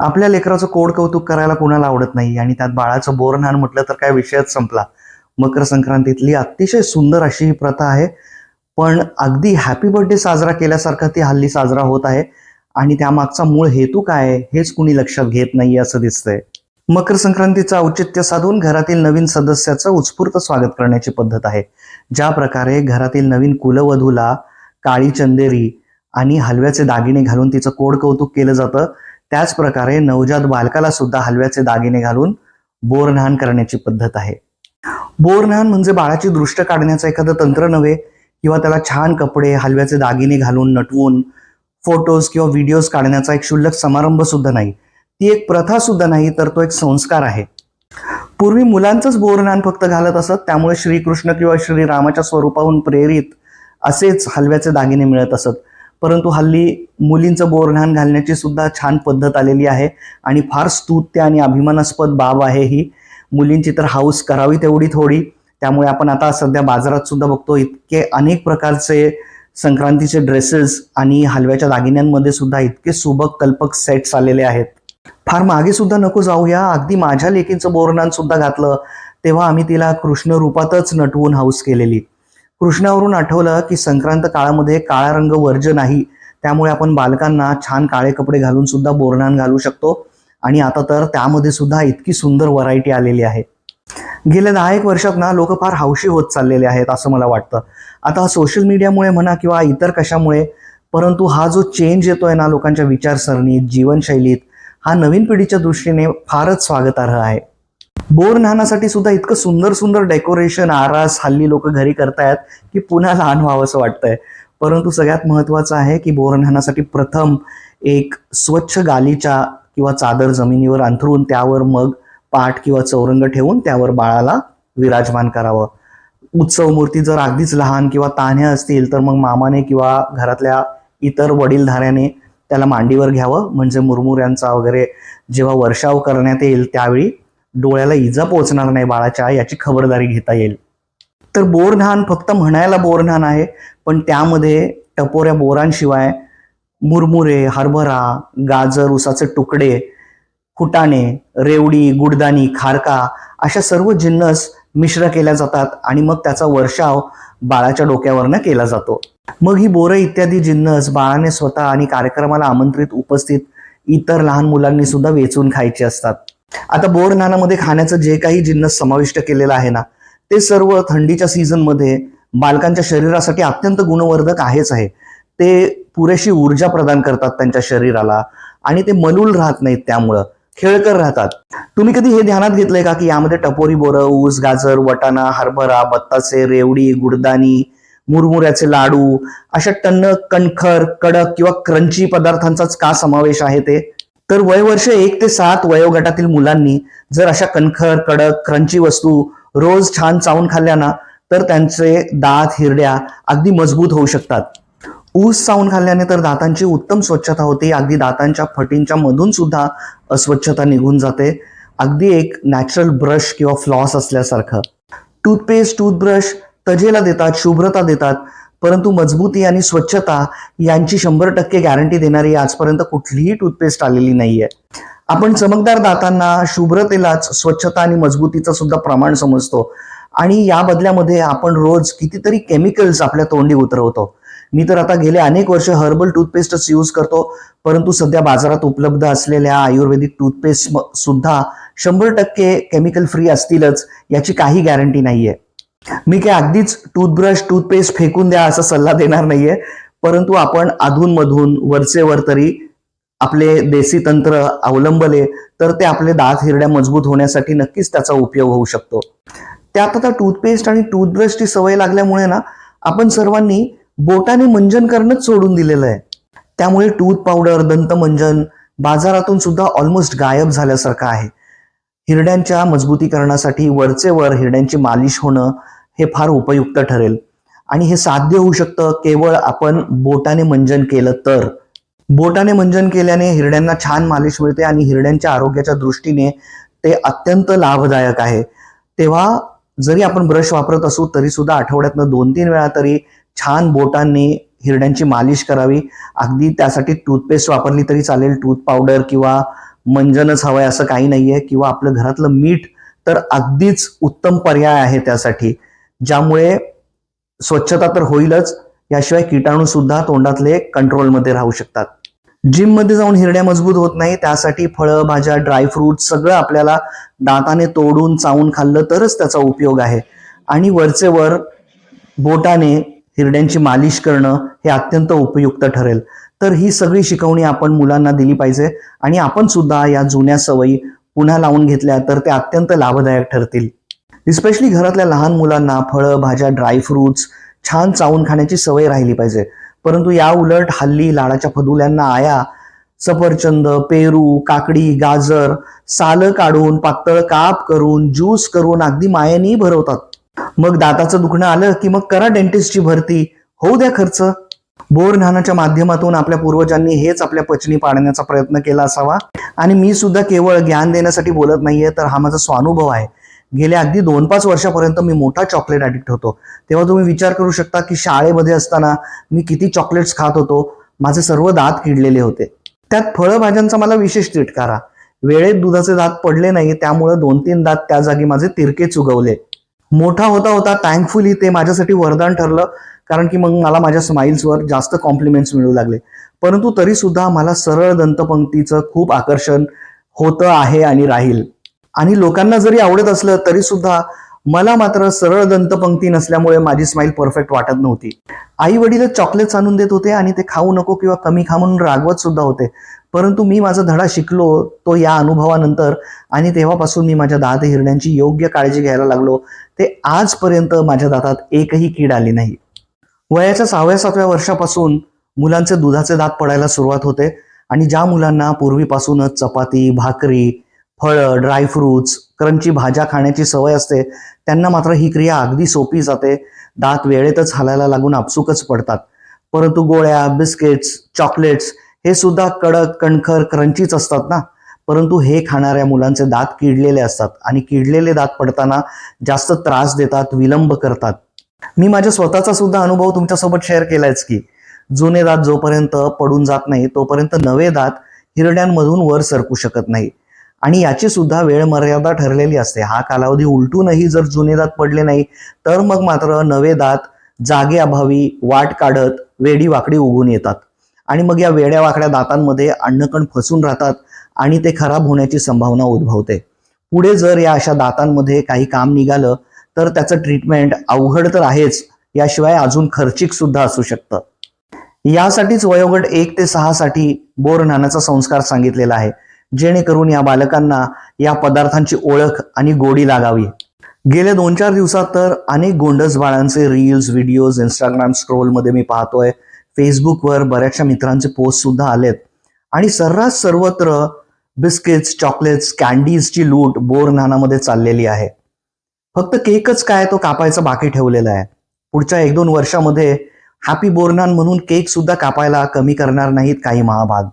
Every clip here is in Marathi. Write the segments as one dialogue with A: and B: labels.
A: आपल्या लेकराचं कोड कौतुक करायला कोणाला आवडत नाही आणि त्यात बाळाचं बोरन्हाण म्हटलं तर काय विषयच संपला. मकर संक्रांतीतली अतिशय सुंदर अशी ही प्रथा आहे. पण अगदी हॅपी बर्थडे साजरा केल्यासारखा ती हल्ली साजरा होत आहे. आणि त्यामागचा मूळ हेतू काय आहे हेच कुणी लक्षात घेत नाही असं दिसतंय. मकर संक्रांतीचं औचित्य साधून घरातील नवीन सदस्याचं उत्स्फूर्त स्वागत करण्याची पद्धत आहे. ज्या प्रकारे घरातील नवीन कुलवधूला काळी चंदेरी आणि हलव्याचे दागिने घालून तिचं कोड कौतुक केलं जातं त्याचप्रकारे नवजात बालकाला सुद्धा हलव्याचे दागिने घालून बोरन्हाण करण्याची पद्धत आहे. बोरन्हाण म्हणजे बाळाची दृष्ट काढण्याचं एखादं तंत्र नव्हे किंवा त्याला छान कपडे हलव्याचे दागिने घालून नटवून फोटोज किंवा व्हिडिओज काढण्याचा एक क्षुल्लक समारंभ सुद्धा नाही. ती एक प्रथा सुद्धा नाही तर तो एक संस्कार आहे. पूर्वी मुलांचंच बोरन्हाण फक्त घालत असत त्यामुळे श्रीकृष्ण किंवा श्रीरामाच्या स्वरूपाहून प्रेरित असेच हलव्याचे दागिने मिळत असत. परंतु हल्ली मुलींचं बोरघाण घालण्याची सुद्धा छान पद्धत आलेली आहे. आणि फार स्तुत्य आणि अभिमानास्पद बाब आहे ही. मुलींची तर हाऊस करावी तेवढी थोडी. त्यामुळे आपण आता सध्या बाजारात सुद्धा बघतो इतके अनेक प्रकारचे संक्रांतीचे ड्रेसेस आणि हलव्याच्या दागिन्यांमध्ये सुद्धा इतके सुबक कल्पक सेट्स आलेले आहेत. फार मागे सुद्धा नको जाऊया. अगदी माझ्या लेकीचं बोरणान सुद्धा घातलं तेव्हा आम्ही तिला कृष्ण रूपातच नटवून हाऊस केलेली. कृष्णावरून आठवलं की संक्रांत काळामध्ये काळा रंग वर्ज नाही. त्यामुळे आपण बालकांना छान काळे कपडे घालून सुद्धा बोरणान घालू शकतो. आणि आता तर त्यामध्ये सुद्धा इतकी सुंदर व्हरायटी आलेली आहे. गेल्या दहा एक वर्षात ना लोक फार हौशी होत चाललेले आहेत असं मला वाटतं. आता सोशल मीडियामुळे म्हणा किंवा इतर कशामुळे परंतु हा जो चेंज येतोय ना लोकांच्या विचारसरणीत जीवनशैलीत हा नवीन पिढीच्या दृष्टीने फारच स्वागतार्ह आहे. बोर न्हाणासाठी सुद्धा इतकं सुंदर सुंदर डेकोरेशन आरास हल्ली लोक घरी करतायत की पुन्हा लहान व्हावं असं वाटतंय. परंतु सगळ्यात महत्त्वाचं आहे की बोर न्हाणासाठी प्रथम एक स्वच्छ गालीच्या किंवा चादर जमिनीवर अंथरून त्यावर मग पाठ किंवा चौरंग ठेवून त्यावर बाळाला विराजमान करावं. उत्सव मूर्ती जर अगदीच लहान किंवा तान्ह्या असतील तर मग मामाने किंवा घरातल्या इतर वडीलधाऱ्याने त्याला मांडीवर घ्यावं. म्हणजे मुरमुऱ्यांचा वगैरे जेव्हा वर्षाव करण्यात येईल त्यावेळी डोळ्याला इजा पोहोचणार नाही बाळाच्या याची खबरदारी घेता येईल. तर बोरधान फक्त म्हणायला बोरधान आहे पण त्यामध्ये टपोऱ्या बोरांशिवाय मुरमुरे हरभरा गाजर उसाचे तुकडे फुटाणे रेवडी गुडदाणी खारका अशा सर्व जिन्नस मिश्र केल्या जातात आणि मग त्याचा वर्षाव बाळाच्या डोक्यावरनं केला जातो. मग ही बोरं इत्यादी जिन्नस बाळाने स्वतः आणि कार्यक्रमाला आमंत्रित उपस्थित इतर लहान मुलांनी सुद्धा वेचून खायचे असतात. आता बोर नानामध्ये खाण्याचं जे काही जिन्नस समाविष्ट केलेलं आहे ना ते सर्व थंडीच्या सीझनमध्ये बालकांच्या शरीरासाठी अत्यंत गुणवर्धक आहेच आहे. ते पुरेशी ऊर्जा प्रदान करतात त्यांच्या शरीराला आणि ते मलूल राहत नाहीत त्यामुळं खेळकर राहतात. तुम्ही कधी हे ध्यानात घेतलंय का की यामध्ये टपोरी बोरं ऊस गाजर वटाणा हरभरा बत्ताचे रेवडी गुडदाणी मुरमुऱ्याचे लाडू अशा टन्न कणखर कडक किंवा क्रंची पदार्थांचाच का समावेश आहे ते? तर वयवर्ष एक ते सात वयोगटातील मुलांनी जर अशा कणखर कडक क्रंची वस्तू रोज छान चावून खाल्ल्या ना तर त्यांचे दात हिरड्या अगदी मजबूत होऊ शकतात. ऊस चावून खाल्ल्याने तर दातांची उत्तम स्वच्छता होते अगदी दातांच्या फटींच्या मधून सुद्धा अस्वच्छता निघून जाते. अगदी एक नॅचरल ब्रश किंवा फ्लॉस असल्यासारखं. टूथपेस्ट टूथब्रश तजेला देतात शुभ्रता देतात परंतु मजबूती आणि स्वच्छता यांची शंभर टक्के गॅरंटी देणारी आजपर्यंत कुठलीही टूथपेस्ट आलेली नाहीये. आपण चमकदार दातांना शुभ्रतेलाच स्वच्छता आणि मजबूतीचं सुद्धा प्रमाण समजतो. आणि या बदल्यामध्ये आपण रोज कितीतरी केमिकल्स आपल्या तोंडी उतरवतो. मी तर आता गेले अनेक वर्ष हर्बल टूथपेस्टच यूज करतो परंतु सध्या बाजारात उपलब्ध असलेल्या आयुर्वेदिक टूथपेस्ट सुद्धा शंभर टक्के केमिकल फ्री असतीलच याची काही गॅरंटी नाहीये. मी काय अगदीच टूथब्रश टूथपेस्ट फेकून द्या असा सल्ला देणार नाहीये. परंतु आपण अधूनमधून वरचे वर तरी आपले देसी तंत्र अवलंबले तर ते आपले दात हिरड्या मजबूत होण्यासाठी नक्कीच त्याचा उपयोग होऊ शकतो. त्यात आता टूथपेस्ट आणि टूथब्रशची सवय लागल्यामुळे ना आपण सर्वांनी बोटाने मंजन करणंच सोडून दिलेलं आहे. त्यामुळे टूथ पावडर दंतमंजन बाजारातून सुद्धा ऑलमोस्ट गायब झाल्यासारखं आहे. हिरड्यांच्या मजबूतीकरणासाठी वरचे वर हिरड्यांची मालिश होणं हे फार उपयुक्त ठरेल. आणि हे साध्य होऊ शकतं केवळ आपण बोटाने मंजन केलं तर. बोटाने मंजन केल्याने हिरड्यांना छान मालिश मिळते आणि हिरड्यांच्या आरोग्याच्या दृष्टीने ते अत्यंत लाभदायक आहे. तेव्हा जरी आपण ब्रश वापरत असू तरी सुद्धा आठवड्यातनं दोन तीन वेळा तरी छान बोटांनी हिरड्यांची मालिश करावी. अगदी त्यासाठी टूथपेस्ट वापरली तरी चालेल टूथ पावडर किंवा मंजनच हवंय असं काही नाहीये किंवा आपलं घरातलं मीठ तर अगदीच उत्तम पर्याय आहे त्यासाठी. ज्यामुळे स्वच्छता तर होईलच याशिवाय किटाणू सुद्धा तोंडातले कंट्रोलमध्ये राहू शकतात. जिममध्ये जाऊन हिरड्या मजबूत होत नाही त्यासाठी फळं भाज्या ड्रायफ्रूट सगळं आपल्याला दाताने तोडून चावून खाल्लं तरच त्याचा उपयोग आहे. आणि वरचे वर बोटाने हिरड्यांची मालिश करणं हे अत्यंत उपयुक्त ठरेल. तर ही सगळी शिकवणी आपण मुलांना दिली पाहिजे. आणि आपण सुद्धा या जुन्या सवयी पुन्हा लावून घेतल्या तर ते अत्यंत लाभदायक ठरतील. इस्पेशली घरातल्या लहान मुलांना फळं भाज्या ड्रायफ्रुट्स छान चावून खाण्याची सवय राहिली पाहिजे. परंतु या उलट हल्ली लाडाच्या फदुल्यांना आया सफरचंद पेरू काकडी गाजर सालं काढून पातळ काप करून ज्यूस करून अगदी मायेनी भरवतात. मग दाताचं दुखणं आलं की मग करा डेंटिस्टची भरती. होऊ द्या खर्च. बोर ज्ञानाच्या माध्यमातून आपल्या पूर्वजांनी हेच आपल्या पचनी पाडण्याचा प्रयत्न केला असावा. आणि मी सुद्धा केवळ ज्ञान देण्यासाठी बोलत नाहीये तर हा माझा स्वानुभव आहे. गेल्या अगदी दोन पाच वर्षापर्यंत मी मोठा चॉकलेट ॲडिक्ट होतो. तेव्हा तुम्ही विचार करू शकता की शाळेमध्ये असताना मी किती चॉकलेट्स खात होतो. माझे सर्व दात किडलेले होते. त्यात फळभाज्यांचा मला विशेष तिटकारा. वेळेत दुधाचे दात पडले नाही त्यामुळे दोन तीन दात त्या जागी माझे तिरके चुगवले मोठा होता होता थँकफुली ते माझ्यासाठी वरदान ठरलं. कारण की मग मला माझ्या स्माईल्सवर जास्त कॉम्प्लिमेंट्स मिळू लागले. परंतु तरी सुद्धा मला सरळ दंतपंक्तीचं खूप आकर्षण होतं आहे आणि राहील. आणि लोकांना जरी आवडत असलं तरी सुद्धा मला मात्र सरळ दंतपंक्ती नसल्यामुळे माझी स्माईल परफेक्ट वाटत नव्हती. आई वडील चॉकलेट्स आणून देत होते आणि ते खाऊ नको किंवा कमी खा म्हणून रागवत सुद्धा होते. परंतु मी माझा धडा शिकलो तो या अनुभवानंतर आणि तेव्हापासून मी माझ्या दात हिरड्यांची योग्य काळजी घ्यायला लागलो. ते आजपर्यंत माझ्या दातात एकही कीड आली नाही. वयाच्या सहाव्या सातव्या वर्षापासून मुलांचे दुधाचे दात पडायला सुरुवात होते आणि ज्या मुलांना पूर्वीपासूनच चपाती भाकरी फळं ड्रायफ्रुट्स क्रंची भाज्या खाण्याची सवय असते त्यांना मात्र ही क्रिया अगदी सोपी जाते. दात वेळेतच हालायला लागून आपसुकच पडतात. परंतु गोळ्या बिस्किट्स चॉकलेट्स हे सुद्धा कडक कणखर क्रंचीच असतात ना? परंतु हे खाणाऱ्या मुलांचे दात किडलेले असतात आणि किडलेले दात पडताना जास्त त्रास देतात विलंब करतात. मी माझ्या स्वतःचा सुद्धा अनुभव तुमच्यासोबत शेअर केलायच की जुने दात जोपर्यंत पडून जात नाही तोपर्यंत नवे दात हिरड्यांमधून वर सरकू शकत नाही. आणि याची सुद्धा वेळ मर्यादा ठरलेली असते. हा कालावधी उलटूनही जर जुने दात पडले नाही तर मग मात्र नवे दात जागे अभावी वाट काढत वेडी वाकडी उगून येतात. आणि मग या वेड्या वाकड्या दातांमध्ये अन्नकण फसून राहतात आणि ते खराब होण्याची संभावना उद्भवते. पुढे जर या अशा दातांमध्ये काही काम निघालं तर त्याचं ट्रीटमेंट अवघड तर आहेच. याशिवाय अजून खर्चिक सुद्धा असू शकतं. यासाठीच वयोगट एक ते सहा साठी बोर नाण्याचा संस्कार सांगितलेला आहे. जेणेकरून या बालकांना या पदार्थांची ओळख आणि गोडी लागावी. गेल्या दोन चार दिवसात तर अनेक गोंडस बाळांचे रील्स व्हिडिओज इंस्टाग्राम स्क्रोलमध्ये मी पाहतोय. फेसबुकवर बऱ्याचशा मित्रांचे पोस्ट सुद्धा आलेत. आणि सर्रास सर्वत्र बिस्किट्स चॉकलेट्स कॅन्डीजची लूट बोर नानामध्ये चाललेली आहे. फक्त केकच काय तो कापायचा बाकी ठेवलेला आहे. पुढच्या एक दोन वर्षामध्ये हॅपी बोरनान म्हणून केक सुद्धा कापायला कमी करणार नाहीत काही महाभाग.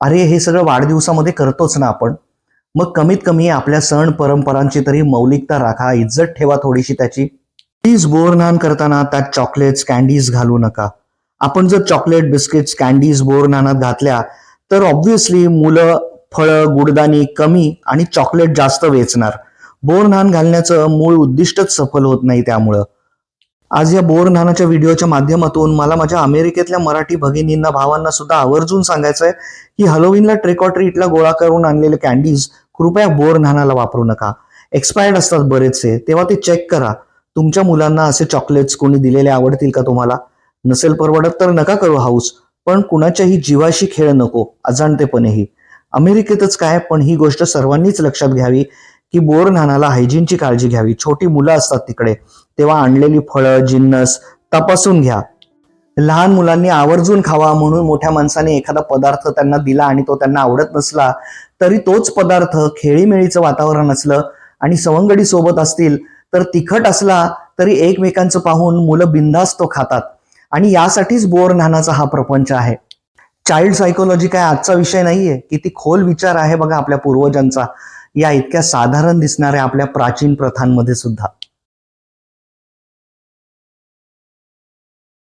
A: अरे हे सगळं वाढदिवसामध्ये करतोच ना आपण. मग कमीत कमी आपल्या सण परंपरांची तरी मौलिकता राखा इज्जत ठेवा थोडीशी त्याची. प्लीज बोरनान करताना त्यात चॉकलेट्स कॅन्डीज घालू नका. आपण जर चॉकलेट बिस्किट्स कॅन्डीज बोरनानात घातल्या तर ऑब्व्हियसली मुलं फळं गुडदाणी कमी आणि चॉकलेट जास्त वेचणार. बोर नान घालण्याचं मूळ उद्दिष्टच सफल होत नाही त्यामुळं. आज या बोर नानाच्या व्हिडिओच्या माध्यमातून मला माझ्या अमेरिकेतल्या मराठी भगिनींना भावांना सुद्धा आवर्जून सांगायचंय की हलोविनला ट्रेकॉटरीटला ऑर ट्रीटला गोळा करून आणलेले कॅन्डीज कृपया बोर नानाला वापरू नका. एक्सपायर्ड असतात बरेचसे तेव्हा ते चेक करा. तुमच्या मुलांना असे चॉकलेट्स कोणी दिलेले आवडतील का तुम्हाला? नसेल परवडत तर नका करू हाऊस पण कुणाच्याही जीवाशी खेळ नको अजाणतेपणेही. अमेरिकेतच काय पण ही गोष्ट सर्वांनीच लक्षात घ्यावी की बोर नानाला हायजीनची काळजी घ्यावी. छोटी मुलं असतात तिकडे. तेव्हा आणलेली फळं जिन्नस तपासून घ्या. लहान मुलांनी आवर्जून खावा म्हणून मोठ्या माणसाने एखादा पदार्थ त्यांना दिला आणि तो त्यांना आवडत नसला तरी तोच पदार्थ खेळीमेळीचं वातावरण असलं आणि सवंगडी सोबत असतील तर तिखट असला तरी एकमेकांचं पाहून मुलं बिंदास तो खातात. आणि यासाठीच बोर नानाचा हा प्रपंच आहे. चाइल्ड सायकोलॉजी काय आजचा विषय नाहीये? किती खोल विचार आहे बघा आपल्या पूर्वजांचा. या इतक्या साधारण दिसणाऱ्या आपल्या प्राचीन प्रथांमध्ये सुद्धा.